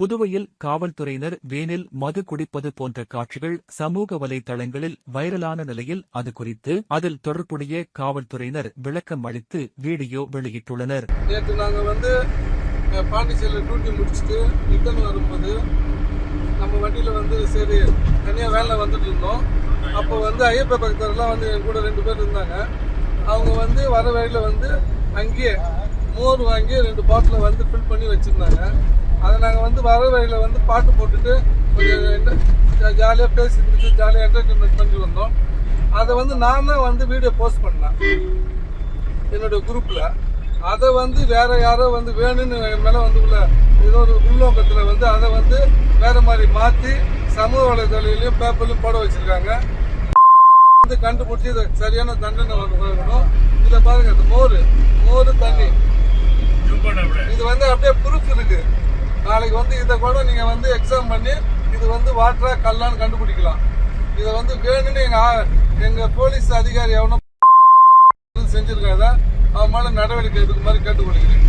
புதுவையில் காவல்துறையினர் வேனில் மது குடிப்பது போன்ற காட்சிகள் சமூக வலைதளங்களில் வைரலான நிலையில் அது குறித்து அதில் தொடர்புடைய காவல்துறையினர் விளக்கம் அளித்து வீடியோ வெளியிட்டுள்ளனர். நேற்று நாங்கள் வந்து பாண்டிச்சேரியில் டியூட்டி முடிச்சுட்டு ரிட்டர்ன் வரும்போது நம்ம வண்டியில் வந்து சரி தனியாக வேலை வந்துட்டு இருந்தோம். அப்போ வந்து ஐயப்ப பக்தர்லாம் வந்து என் கூட ரெண்டு பேர் இருந்தாங்க. அவங்க வந்து வர வழியில் வந்து அங்கேயே மோர் வாங்கி ரெண்டு பாட்டில் வந்து ஃபில் பண்ணி வச்சுருந்தாங்க. அதை நாங்கள் வந்து வர வழியில் வந்து பாட்டு போட்டுட்டு கொஞ்சம் ஜாலியாக பேசிட்டு ஜாலியாக என்டர்டைன்மெண்ட் பண்ணி வந்தோம். அதை வந்து நான் தான் வந்து வீடியோ போஸ்ட் பண்ணேன். என்னோட குரூப்ல அதை வந்து வேற யாரோ வந்து வேணும்னு என் மேல வந்து உள்ள ஏதோ ஒரு உள்நோக்கத்துல வந்து அதை வந்து வேற மாதிரி மாத்தி சமூக வலைதளையிலையும் பேப்பர்லயும் போட வச்சிருக்காங்க. வந்து கண்டுபிடிச்சி இதை சரியான தண்டனை கொடுக்கணும் இதை பாருங்க இந்த மோர். மோர் தண்ணி. இது வந்து அப்படியே ப்ரூஃப் இருக்கு. நாளைக்கு வந்து இதை கூட நீங்கள் வந்து எக்ஸாம் பண்ணி இது வந்து வாட்டரா கல்லான்னு கண்டுபிடிக்கலாம். இதை வந்து வேணும்னு எங்கள் எங்கள் போலீஸ் அதிகாரி எவனோ செஞ்சிருக்காங்க. அவன் மேலே நடவடிக்கை எடுக்குமாறு கேட்டுக்கொள்கிறேன்.